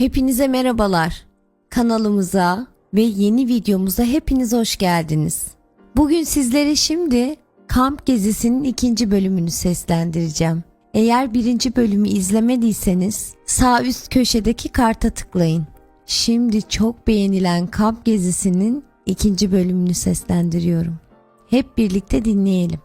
Hepinize merhabalar. Kanalımıza ve yeni videomuza hepiniz hoş geldiniz. Bugün sizlere şimdi kamp gezisinin ikinci bölümünü seslendireceğim. Eğer birinci bölümü izlemediyseniz sağ üst köşedeki karta tıklayın. Şimdi çok beğenilen kamp gezisinin ikinci bölümünü seslendiriyorum. Hep birlikte dinleyelim.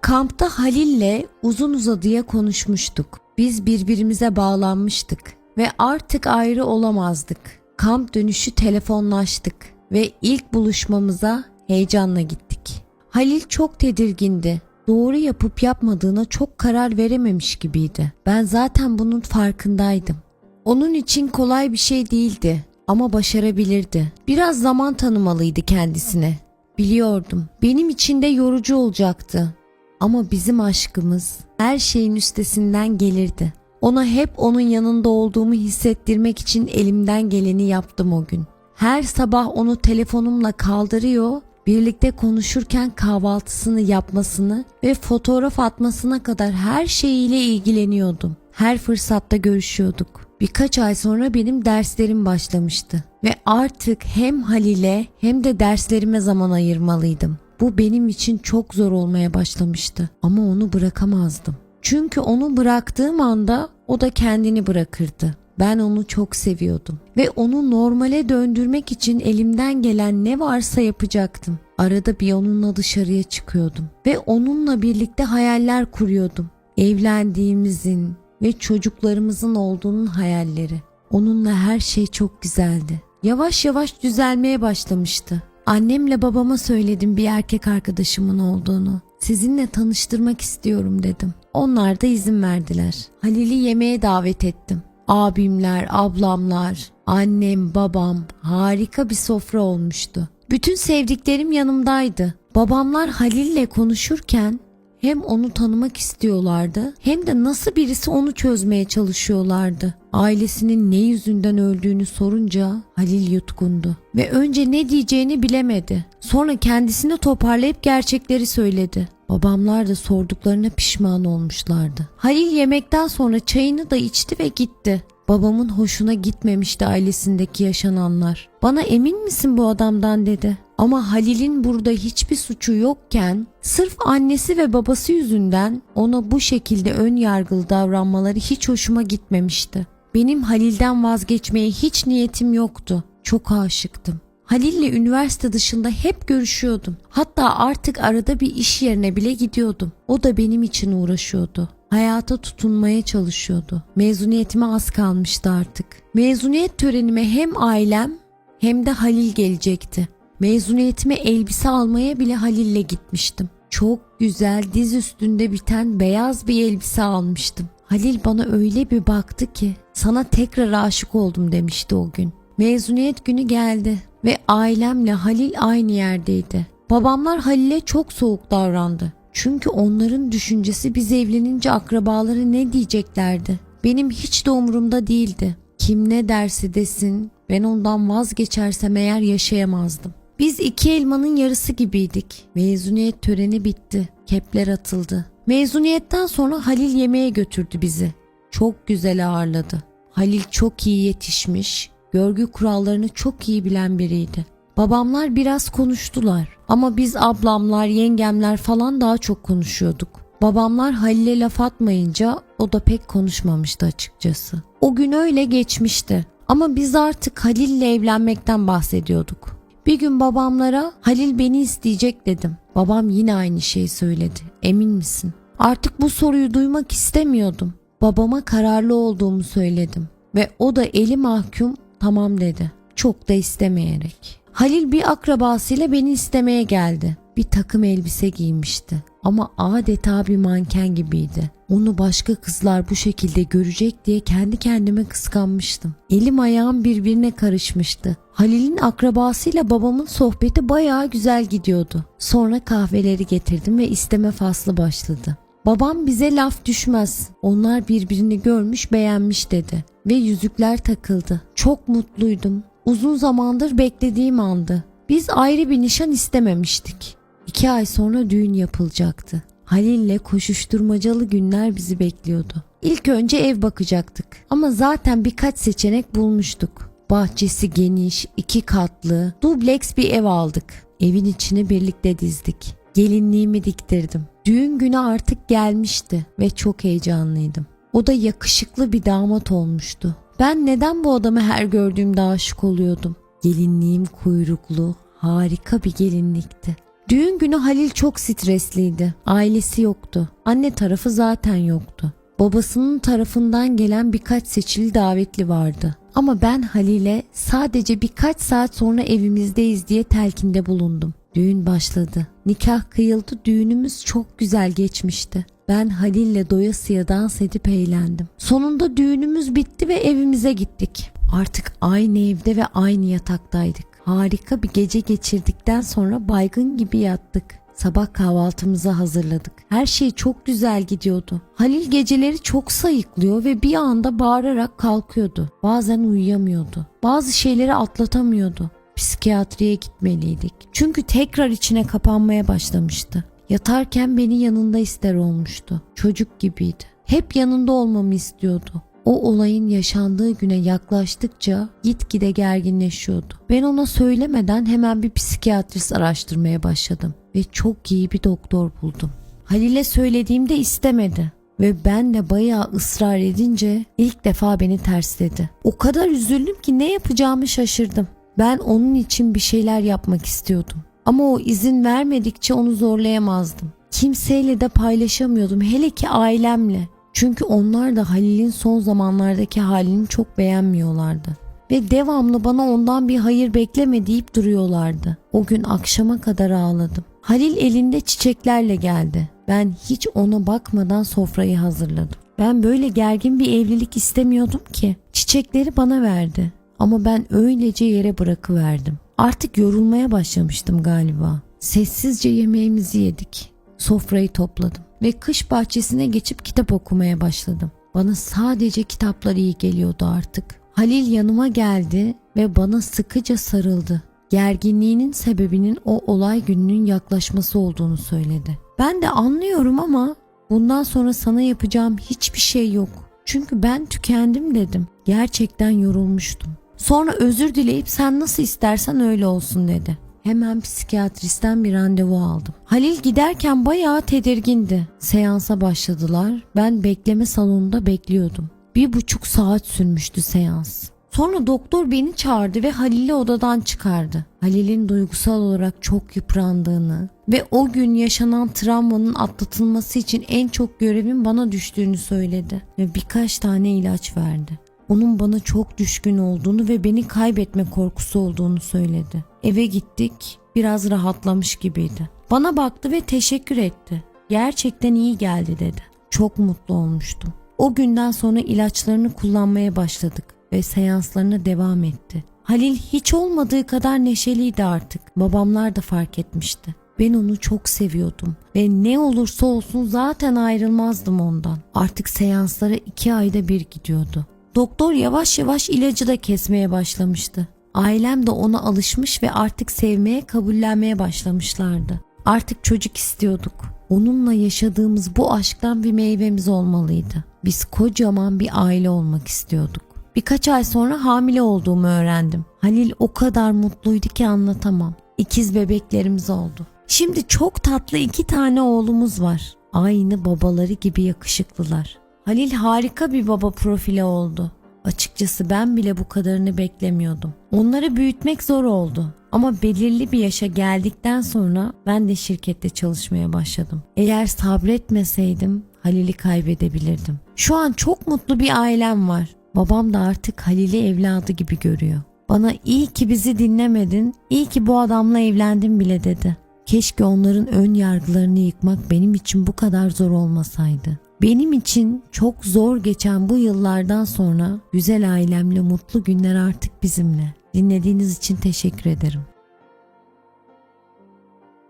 Kampta Halil'le uzun uzadıya konuşmuştuk. Biz birbirimize bağlanmıştık ve artık ayrı olamazdık. Kamp dönüşü telefonlaştık ve ilk buluşmamıza heyecanla gittik. Halil çok tedirgindi. Doğru yapıp yapmadığına çok karar verememiş gibiydi. Ben zaten bunun farkındaydım. Onun için kolay bir şey değildi ama başarabilirdi. Biraz zaman tanımalıydı kendisine. Biliyordum. Benim için de yorucu olacaktı. Ama bizim aşkımız her şeyin üstesinden gelirdi. Ona hep onun yanında olduğumu hissettirmek için elimden geleni yaptım o gün. Her sabah onu telefonumla kaldırıyor, birlikte konuşurken kahvaltısını yapmasını ve fotoğraf atmasına kadar her şeyiyle ilgileniyordum. Her fırsatta görüşüyorduk. Birkaç ay sonra benim derslerim başlamıştı ve artık hem Halil'e hem de derslerime zaman ayırmalıydım. Bu benim için çok zor olmaya başlamıştı ama onu bırakamazdım. Çünkü onu bıraktığım anda o da kendini bırakırdı. Ben onu çok seviyordum ve onu normale döndürmek için elimden gelen ne varsa yapacaktım. Arada bir onunla dışarıya çıkıyordum ve onunla birlikte hayaller kuruyordum. Evlendiğimizin ve çocuklarımızın olduğunun hayalleri. Onunla her şey çok güzeldi. Yavaş yavaş düzelmeye başlamıştı. Annemle babama söyledim bir erkek arkadaşımın olduğunu. Sizinle tanıştırmak istiyorum dedim. Onlar da izin verdiler. Halil'i yemeğe davet ettim. Abimler, ablamlar, annem, babam harika bir sofra olmuştu. Bütün sevdiklerim yanımdaydı. Babamlar Halil'le konuşurken hem onu tanımak istiyorlardı hem de nasıl birisi onu çözmeye çalışıyorlardı. Ailesinin ne yüzünden öldüğünü sorunca Halil yutkundu ve önce ne diyeceğini bilemedi. Sonra kendisini toparlayıp gerçekleri söyledi. Babamlar da sorduklarına pişman olmuşlardı. Halil yemekten sonra çayını da içti ve gitti. Babamın hoşuna gitmemişti ailesindeki yaşananlar. Bana emin misin bu adamdan dedi. Ama Halil'in burada hiçbir suçu yokken sırf annesi ve babası yüzünden ona bu şekilde ön yargılı davranmaları hiç hoşuma gitmemişti. Benim Halil'den vazgeçmeye hiç niyetim yoktu. Çok aşıktım. Halil'le üniversite dışında hep görüşüyordum. Hatta artık arada bir iş yerine bile gidiyordum. O da benim için uğraşıyordu. Hayata tutunmaya çalışıyordu. Mezuniyetime az kalmıştı artık. Mezuniyet törenime hem ailem hem de Halil gelecekti. Mezuniyetime elbise almaya bile Halil'le gitmiştim. Çok güzel diz üstünde biten beyaz bir elbise almıştım. Halil bana öyle bir baktı ki sana tekrar aşık oldum demişti o gün. Mezuniyet günü geldi ve ailemle Halil aynı yerdeydi. Babamlar Halil'e çok soğuk davrandı. Çünkü onların düşüncesi biz evlenince akrabaları ne diyeceklerdi. Benim hiç de umurumda değildi. Kim ne derse desin ben ondan vazgeçersem eğer yaşayamazdım. Biz iki elmanın yarısı gibiydik. Mezuniyet töreni bitti. Kepler atıldı. Mezuniyetten sonra Halil yemeğe götürdü bizi. Çok güzel ağırladı. Halil çok iyi yetişmiş, görgü kurallarını çok iyi bilen biriydi. Babamlar biraz konuştular ama biz ablamlar, yengemler falan daha çok konuşuyorduk. Babamlar Halil'e laf atmayınca o da pek konuşmamıştı açıkçası. O gün öyle geçmişti ama biz artık Halil'le evlenmekten bahsediyorduk. Bir gün babamlara Halil beni isteyecek dedim. Babam yine aynı şeyi söyledi. Emin misin? Artık bu soruyu duymak istemiyordum. Babama kararlı olduğumu söyledim ve o da eli mahkum tamam dedi. Çok da istemeyerek. Halil bir akrabasıyla beni istemeye geldi. Bir takım elbise giymişti ama adeta bir manken gibiydi. Onu başka kızlar bu şekilde görecek diye kendi kendime kıskanmıştım. Elim ayağım birbirine karışmıştı. Halil'in akrabasıyla babamın sohbeti bayağı güzel gidiyordu. Sonra kahveleri getirdim ve isteme faslı başladı. Babam bize laf düşmez. Onlar birbirini görmüş beğenmiş dedi. Ve yüzükler takıldı. Çok mutluydum. Uzun zamandır beklediğim andı. Biz ayrı bir nişan istememiştik. İki ay sonra düğün yapılacaktı. Halil'le koşuşturmacalı günler bizi bekliyordu. İlk önce ev bakacaktık ama zaten birkaç seçenek bulmuştuk. Bahçesi geniş, iki katlı, dubleks bir ev aldık. Evin içini birlikte dizdik. Gelinliğimi diktirdim. Düğün günü artık gelmişti ve çok heyecanlıydım. O da yakışıklı bir damat olmuştu. Ben neden bu adamı her gördüğümde aşık oluyordum? Gelinliğim kuyruklu, harika bir gelinlikti. Düğün günü Halil çok stresliydi. Ailesi yoktu. Anne tarafı zaten yoktu. Babasının tarafından gelen birkaç seçili davetli vardı. Ama ben Halil'e sadece birkaç saat sonra evimizdeyiz diye telkinde bulundum. Düğün başladı. Nikah kıyıldı, düğünümüz çok güzel geçmişti. Ben Halil'le doyasıya dans edip eğlendim. Sonunda düğünümüz bitti ve evimize gittik. Artık aynı evde ve aynı yataktaydık. Harika bir gece geçirdikten sonra baygın gibi yattık. Sabah kahvaltımızı hazırladık. Her şey çok güzel gidiyordu. Halil geceleri çok sayıklıyor ve bir anda bağırarak kalkıyordu. Bazen uyuyamıyordu. Bazı şeyleri atlatamıyordu. Psikiyatriye gitmeliydik. Çünkü tekrar içine kapanmaya başlamıştı. Yatarken beni yanında ister olmuştu. Çocuk gibiydi. Hep yanında olmamı istiyordu. O olayın yaşandığı güne yaklaştıkça gitgide gerginleşiyordu. Ben ona söylemeden hemen bir psikiyatrist araştırmaya başladım ve çok iyi bir doktor buldum. Halil'e söylediğimde istemedi ve ben de bayağı ısrar edince ilk defa beni tersledi. O kadar üzüldüm ki ne yapacağımı şaşırdım. Ben onun için bir şeyler yapmak istiyordum. Ama o izin vermedikçe onu zorlayamazdım. Kimseyle de paylaşamıyordum hele ki ailemle. Çünkü onlar da Halil'in son zamanlardaki halini çok beğenmiyorlardı. Ve devamlı bana ondan bir hayır bekleme deyip duruyorlardı. O gün akşama kadar ağladım. Halil elinde çiçeklerle geldi. Ben hiç ona bakmadan sofrayı hazırladım. Ben böyle gergin bir evlilik istemiyordum ki. Çiçekleri bana verdi. Ama ben öylece yere bırakıverdim. Artık yorulmaya başlamıştım galiba. Sessizce yemeğimizi yedik. Sofrayı topladım ve kış bahçesine geçip kitap okumaya başladım. Bana sadece kitaplar iyi geliyordu artık. Halil yanıma geldi ve bana sıkıca sarıldı. Gerginliğinin sebebinin o olay gününün yaklaşması olduğunu söyledi. Ben de anlıyorum ama bundan sonra sana yapacağım hiçbir şey yok. Çünkü ben tükendim dedim. Gerçekten yorulmuştum. Sonra özür dileyip sen nasıl istersen öyle olsun dedi. Hemen psikiyatristten bir randevu aldım. Halil giderken bayağı tedirgindi. Seansa başladılar. Ben bekleme salonunda bekliyordum. Bir buçuk saat sürmüştü seans. Sonra doktor beni çağırdı ve Halil'i odadan çıkardı. Halil'in duygusal olarak çok yıprandığını ve o gün yaşanan travmanın atlatılması için en çok görevin bana düştüğünü söyledi ve birkaç tane ilaç verdi. Onun bana çok düşkün olduğunu ve beni kaybetme korkusu olduğunu söyledi. Eve gittik, biraz rahatlamış gibiydi. Bana baktı ve teşekkür etti. Gerçekten iyi geldi dedi. Çok mutlu olmuştum. O günden sonra ilaçlarını kullanmaya başladık ve seanslarına devam etti. Halil hiç olmadığı kadar neşeliydi artık. Babamlar da fark etmişti. Ben onu çok seviyordum ve ne olursa olsun zaten ayrılmazdım ondan. Artık seanslara iki ayda bir gidiyordu. Doktor yavaş yavaş ilacı da kesmeye başlamıştı. Ailem de ona alışmış ve artık sevmeye, kabullenmeye başlamışlardı. Artık çocuk istiyorduk. Onunla yaşadığımız bu aşktan bir meyvemiz olmalıydı. Biz kocaman bir aile olmak istiyorduk. Birkaç ay sonra hamile olduğumu öğrendim. Halil o kadar mutluydu ki anlatamam. İkiz bebeklerimiz oldu. Şimdi çok tatlı iki tane oğlumuz var. Aynı babaları gibi yakışıklılar. Halil harika bir baba profili oldu. Açıkçası ben bile bu kadarını beklemiyordum. Onları büyütmek zor oldu. Ama belirli bir yaşa geldikten sonra ben de şirkette çalışmaya başladım. Eğer sabretmeseydim Halil'i kaybedebilirdim. Şu an çok mutlu bir ailem var. Babam da artık Halil'i evladı gibi görüyor. Bana iyi ki bizi dinlemedin, iyi ki bu adamla evlendin bile dedi. Keşke onların ön yargılarını yıkmak benim için bu kadar zor olmasaydı. Benim için çok zor geçen bu yıllardan sonra güzel ailemle mutlu günler artık bizimle. Dinlediğiniz için teşekkür ederim.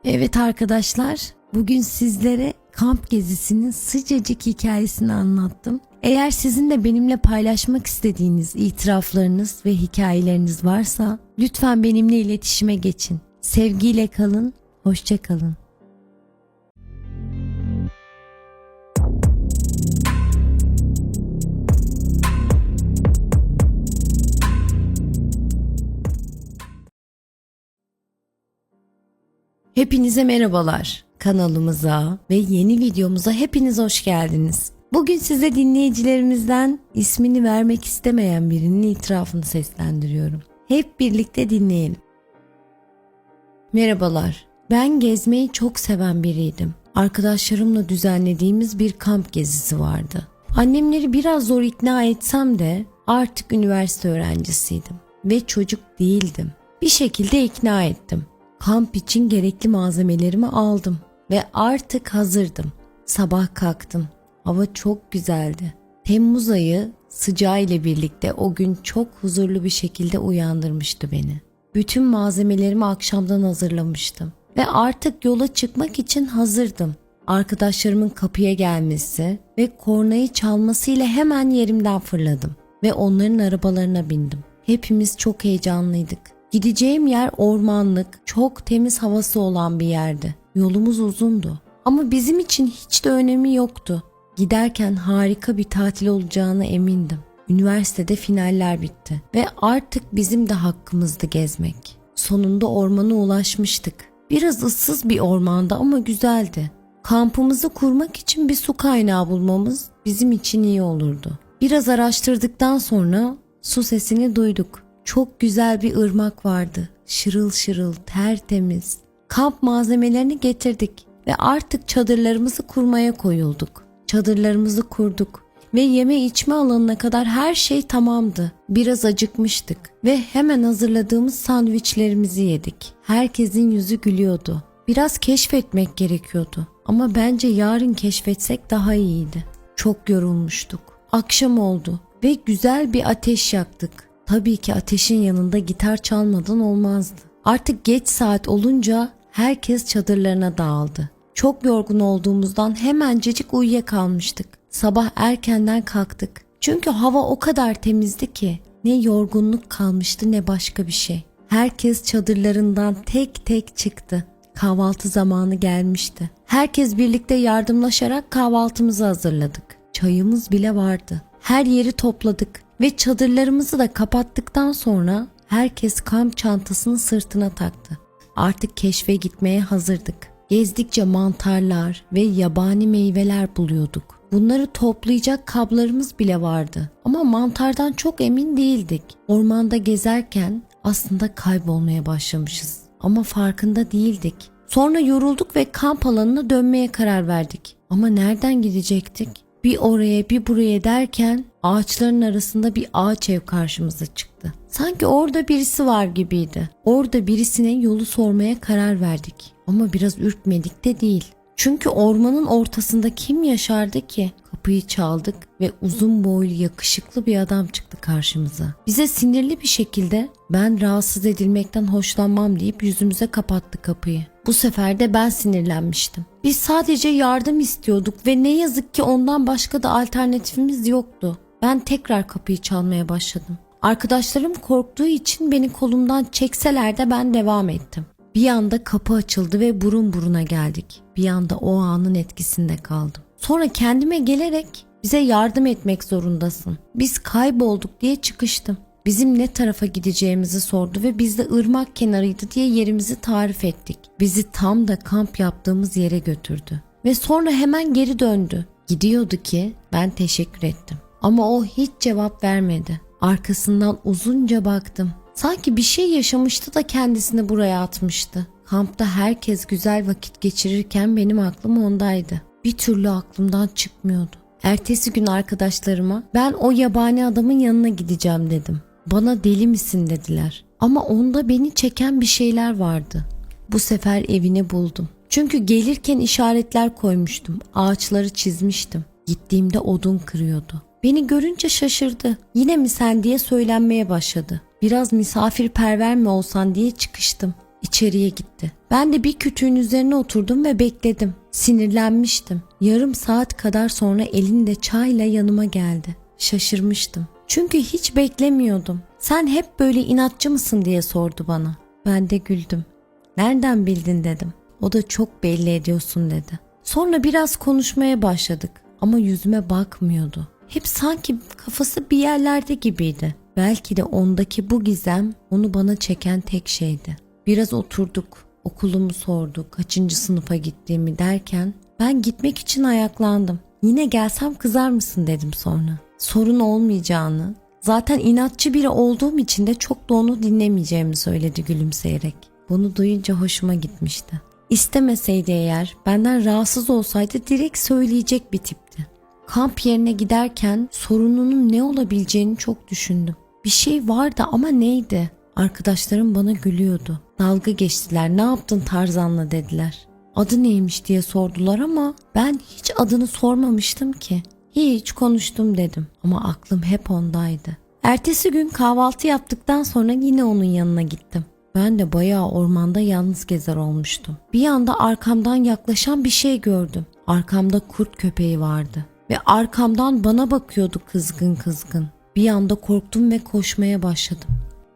Evet arkadaşlar, bugün sizlere kamp gezisinin sıcacık hikayesini anlattım. Eğer sizin de benimle paylaşmak istediğiniz itiraflarınız ve hikayeleriniz varsa lütfen benimle iletişime geçin. Sevgiyle kalın, hoşça kalın. Hepinize merhabalar. Kanalımıza ve yeni videomuza hepiniz hoş geldiniz. Bugün size dinleyicilerimizden ismini vermek istemeyen birinin itirafını seslendiriyorum. Hep birlikte dinleyelim. Merhabalar. Ben gezmeyi çok seven biriydim. Arkadaşlarımla düzenlediğimiz bir kamp gezisi vardı. Annemleri biraz zor ikna etsem de artık üniversite öğrencisiydim ve çocuk değildim. Bir şekilde ikna ettim. Kamp için gerekli malzemelerimi aldım ve artık hazırdım. Sabah kalktım. Hava çok güzeldi. Temmuz ayı sıcağı ile birlikte o gün çok huzurlu bir şekilde uyandırmıştı beni. Bütün malzemelerimi akşamdan hazırlamıştım ve artık yola çıkmak için hazırdım. Arkadaşlarımın kapıya gelmesi ve kornayı çalmasıyla hemen yerimden fırladım ve onların arabalarına bindim. Hepimiz çok heyecanlıydık. Gideceğim yer ormanlık, çok temiz havası olan bir yerdi. Yolumuz uzundu ama bizim için hiç de önemi yoktu. Giderken harika bir tatil olacağına emindim. Üniversitede finaller bitti ve artık bizim de hakkımızdı gezmek. Sonunda ormana ulaşmıştık. Biraz ıssız bir ormanda ama güzeldi. Kampımızı kurmak için bir su kaynağı bulmamız bizim için iyi olurdu. Biraz araştırdıktan sonra su sesini duyduk. Çok güzel bir ırmak vardı. Şırıl şırıl, tertemiz. Kamp malzemelerini getirdik ve artık çadırlarımızı kurmaya koyulduk. Çadırlarımızı kurduk ve yeme içme alanına kadar her şey tamamdı. Biraz acıkmıştık ve hemen hazırladığımız sandviçlerimizi yedik. Herkesin yüzü gülüyordu. Biraz keşfetmek gerekiyordu ama bence yarın keşfetsek daha iyiydi. Çok yorulmuştuk. Akşam oldu ve güzel bir ateş yaktık. Tabii ki ateşin yanında gitar çalmadan olmazdı. Artık geç saat olunca herkes çadırlarına dağıldı. Çok yorgun olduğumuzdan hemencecik uyuyakalmıştık. Sabah erkenden kalktık. Çünkü hava o kadar temizdi ki ne yorgunluk kalmıştı ne başka bir şey. Herkes çadırlarından tek tek çıktı. Kahvaltı zamanı gelmişti. Herkes birlikte yardımlaşarak kahvaltımızı hazırladık. Çayımız bile vardı. Her yeri topladık ve çadırlarımızı da kapattıktan sonra herkes kamp çantasını sırtına taktı. Artık keşfe gitmeye hazırdık. Gezdikçe mantarlar ve yabani meyveler buluyorduk. Bunları toplayacak kablarımız bile vardı. Ama mantardan çok emin değildik. Ormanda gezerken aslında kaybolmaya başlamışız. Ama farkında değildik. Sonra yorulduk ve kamp alanına dönmeye karar verdik. Ama nereden gidecektik? Bir oraya bir buraya derken ağaçların arasında bir ağaç ev karşımıza çıktı. Sanki orada birisi var gibiydi. Orada birisine yolu sormaya karar verdik. Ama biraz ürkmedik de değil. Çünkü ormanın ortasında kim yaşardı ki? Kapıyı çaldık ve uzun boylu yakışıklı bir adam çıktı karşımıza. Bize sinirli bir şekilde ben rahatsız edilmekten hoşlanmam deyip yüzümüze kapattı kapıyı. Bu sefer de ben sinirlenmiştim. Biz sadece yardım istiyorduk ve ne yazık ki ondan başka da alternatifimiz yoktu. Ben tekrar kapıyı çalmaya başladım. Arkadaşlarım korktuğu için beni kolumdan çekseler de ben devam ettim. Bir anda kapı açıldı ve burun buruna geldik. Bir anda o anın etkisinde kaldım. Sonra kendime gelerek bize yardım etmek zorundasın. Biz kaybolduk diye çıkıştım. Bizim ne tarafa gideceğimizi sordu ve biz de ırmak kenarıydı diye yerimizi tarif ettik. Bizi tam da kamp yaptığımız yere götürdü. Ve sonra hemen geri döndü. Gidiyordu ki ben teşekkür ettim. Ama o hiç cevap vermedi. Arkasından uzunca baktım. Sanki bir şey yaşamıştı da kendisini buraya atmıştı. Kampta herkes güzel vakit geçirirken benim aklım ondaydı. Bir türlü aklımdan çıkmıyordu. Ertesi gün arkadaşlarıma ben o yabani adamın yanına gideceğim dedim. Bana deli misin dediler. Ama onda beni çeken bir şeyler vardı. Bu sefer evini buldum. Çünkü gelirken işaretler koymuştum. Ağaçları çizmiştim. Gittiğimde odun kırıyordu. Beni görünce şaşırdı. Yine mi sen diye söylenmeye başladı. Biraz misafirperver mi olsan diye çıkıştım. İçeriye gitti. Ben de bir kütüğün üzerine oturdum ve bekledim. Sinirlenmiştim. Yarım saat kadar sonra elinde çayla yanıma geldi. Şaşırmıştım. Çünkü hiç beklemiyordum. Sen hep böyle inatçı mısın diye sordu bana. Ben de güldüm. Nereden bildin dedim. O da çok belli ediyorsun dedi. Sonra biraz konuşmaya başladık ama yüzüme bakmıyordu. Hep sanki kafası bir yerlerde gibiydi. Belki de ondaki bu gizem onu bana çeken tek şeydi. Biraz oturduk. Okulumu sordu, kaçıncı sınıfa gittiğimi derken ben gitmek için ayaklandım. Yine gelsem kızar mısın dedim sonra. Sorun olmayacağını, zaten inatçı biri olduğum için de çok da onu dinlemeyeceğimi söyledi gülümseyerek. Bunu duyunca hoşuma gitmişti. İstemeseydi eğer, benden rahatsız olsaydı direkt söyleyecek bir tipti. Kamp yerine giderken sorununun ne olabileceğini çok düşündüm. Bir şey vardı ama neydi? Arkadaşlarım bana gülüyordu. Dalga geçtiler. Ne yaptın Tarzan'la dediler. Adı neymiş diye sordular ama ben hiç adını sormamıştım ki. Hiç konuştum dedim ama aklım hep ondaydı. Ertesi gün kahvaltı yaptıktan sonra yine onun yanına gittim. Ben de bayağı ormanda yalnız gezer olmuştum. Bir anda arkamdan yaklaşan bir şey gördüm. Arkamda kurt köpeği vardı ve arkamdan bana bakıyordu kızgın kızgın. Bir anda korktum ve koşmaya başladım.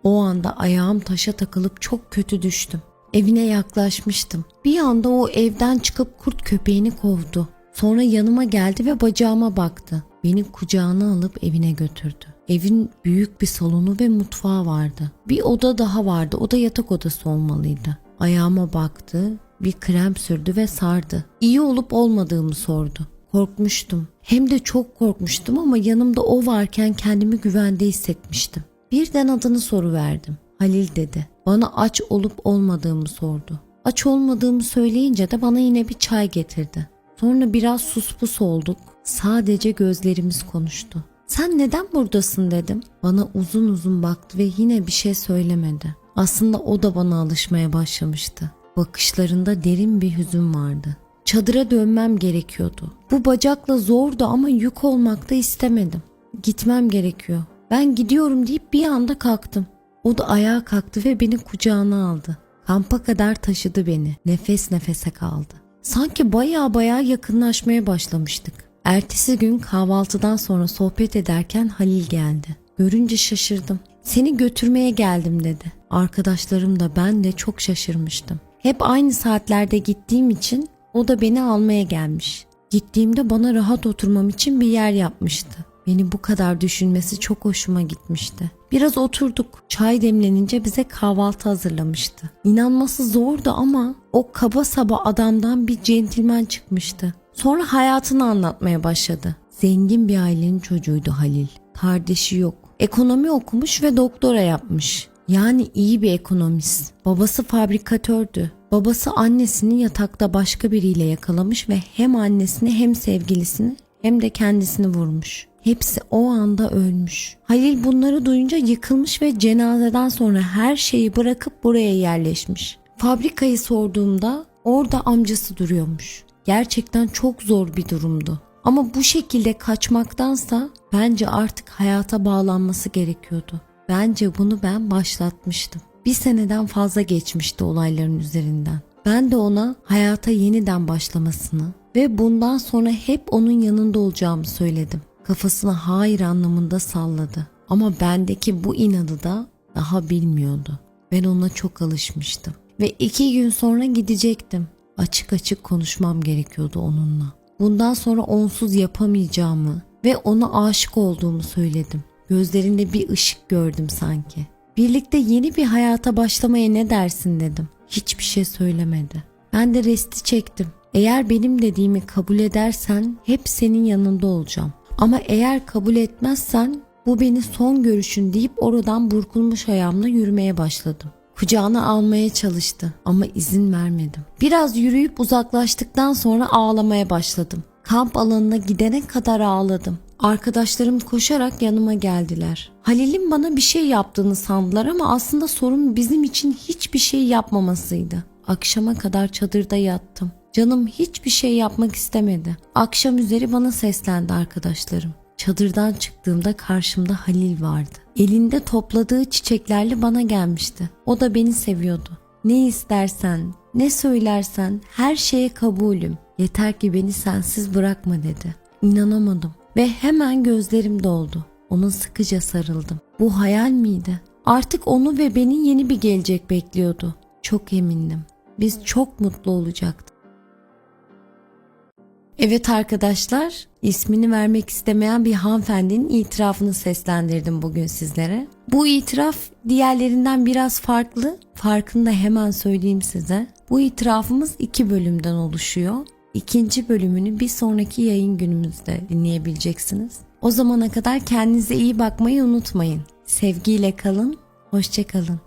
O anda ayağım taşa takılıp çok kötü düştüm. Evine yaklaşmıştım. Bir anda o evden çıkıp kurt köpeğini kovdu. Sonra yanıma geldi ve bacağıma baktı. Beni kucağına alıp evine götürdü. Evin büyük bir salonu ve mutfağı vardı. Bir oda daha vardı. O da yatak odası olmalıydı. Ayağıma baktı, bir krem sürdü ve sardı. İyi olup olmadığımı sordu. Korkmuştum. Hem de çok korkmuştum ama yanımda o varken kendimi güvende hissetmiştim. Birden adını soruverdim. Halil dedi. Bana aç olup olmadığımı sordu. Aç olmadığımı söyleyince de bana yine bir çay getirdi. Sonra biraz suspus olduk. Sadece gözlerimiz konuştu. Sen neden buradasın dedim. Bana uzun uzun baktı ve yine bir şey söylemedi. Aslında o da bana alışmaya başlamıştı. Bakışlarında derin bir hüzün vardı. Çadıra dönmem gerekiyordu. Bu bacakla zordu ama yük olmak da istemedim. Gitmem gerekiyor. Ben gidiyorum deyip bir anda kalktım. O da ayağa kalktı ve beni kucağına aldı. Kampa kadar taşıdı beni. Nefes nefese kaldı. Sanki baya baya yakınlaşmaya başlamıştık. Ertesi gün kahvaltıdan sonra sohbet ederken Halil geldi. Görünce şaşırdım. Seni götürmeye geldim dedi. Arkadaşlarım da ben de çok şaşırmıştım. Hep aynı saatlerde gittiğim için o da beni almaya gelmiş. Gittiğimde bana rahat oturmam için bir yer yapmıştı. Beni bu kadar düşünmesi çok hoşuma gitmişti. Biraz oturduk. Çay demlenince bize kahvaltı hazırlamıştı. İnanması zordu ama o kaba saba adamdan bir centilmen çıkmıştı. Sonra hayatını anlatmaya başladı. Zengin bir ailenin çocuğuydu Halil. Kardeşi yok. Ekonomi okumuş ve doktora yapmış. Yani iyi bir ekonomist. Babası fabrikatördü. Babası annesini yatakta başka biriyle yakalamış ve hem annesini hem sevgilisini hem de kendisini vurmuş. Hepsi o anda ölmüş. Halil bunları duyunca yıkılmış ve cenazeden sonra her şeyi bırakıp buraya yerleşmiş. Fabrikayı sorduğumda orada amcası duruyormuş. Gerçekten çok zor bir durumdu. Ama bu şekilde kaçmaktansa bence artık hayata bağlanması gerekiyordu. Bence bunu ben başlatmıştım. Bir seneden fazla geçmişti olayların üzerinden. Ben de ona hayata yeniden başlamasını ve bundan sonra hep onun yanında olacağımı söyledim. Kafasını hayır anlamında salladı. Ama bendeki bu inadı da daha bilmiyordu. Ben ona çok alışmıştım. Ve iki gün sonra gidecektim. Açık açık konuşmam gerekiyordu onunla. Bundan sonra onsuz yapamayacağımı ve ona aşık olduğumu söyledim. Gözlerinde bir ışık gördüm sanki. Birlikte yeni bir hayata başlamaya ne dersin dedim. Hiçbir şey söylemedi. Ben de resti çektim. Eğer benim dediğimi kabul edersen hep senin yanında olacağım. Ama eğer kabul etmezsen bu beni son görüşün deyip oradan burkulmuş ayağımla yürümeye başladım. Kucağına almaya çalıştı ama izin vermedim. Biraz yürüyüp uzaklaştıktan sonra ağlamaya başladım. Kamp alanına gidene kadar ağladım. Arkadaşlarım koşarak yanıma geldiler. Halil'in bana bir şey yaptığını sandılar ama aslında sorun bizim için hiçbir şey yapmamasıydı. Akşama kadar çadırda yattım. Canım hiçbir şey yapmak istemedi. Akşam üzeri bana seslendi arkadaşlarım. Çadırdan çıktığımda karşımda Halil vardı. Elinde topladığı çiçeklerle bana gelmişti. O da beni seviyordu. Ne istersen, ne söylersen her şeye kabulüm. Yeter ki beni sensiz bırakma dedi. İnanamadım ve hemen gözlerim doldu. Ona sıkıca sarıldım. Bu hayal miydi? Artık onu ve beni yeni bir gelecek bekliyordu. Çok emindim. Biz çok mutlu olacaktık. Evet arkadaşlar, ismini vermek istemeyen bir hanımefendinin itirafını seslendirdim bugün sizlere. Bu itiraf diğerlerinden biraz farklı. Farkını da hemen söyleyeyim size. Bu itirafımız iki bölümden oluşuyor. İkinci bölümünü bir sonraki yayın günümüzde dinleyebileceksiniz. O zamana kadar kendinize iyi bakmayı unutmayın. Sevgiyle kalın, hoşçakalın.